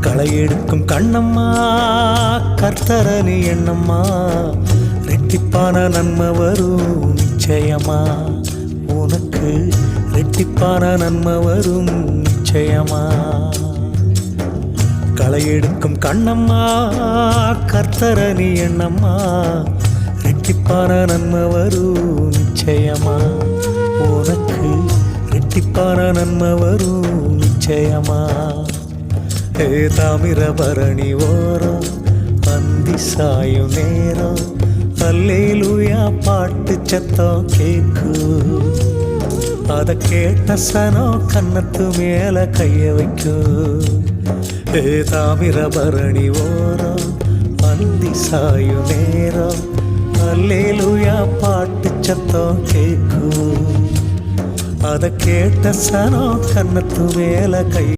களை எடுக்கும் கண்ணம்மா கர்த்தரணி எண்ணம்மா ரெட்டிப்பான நன்மை வரும் நிச்சயமா. உனக்கு ரெட்டிப்பான நன்மை வரும் நிச்சயமா. களை எடுக்கும் கண்ணம்மா கர்த்தரணி எண்ணம்மா ரெட்டிப்பான நன்மை வரும் நிச்சயமா. ரெட்டிப்பான நன்மை வரும் நிச்சயமா? ஏ தாமிரபரணி ஓரம் அந்தி சாயும் நேரம் அல்லேலூயா பாட்டு சத்தம் கேக்கு. அத கேட்ட சனோ கன்னத்து மேல கைய வைக்கும் ஏ தாமிர பரணி ஓரம் அந்தி சாயும் நேரம் அல்லேலூயா பாட்டு சத்தம் கேக்கும் அத கேட்ட சனம் கன்னத்து மேல கை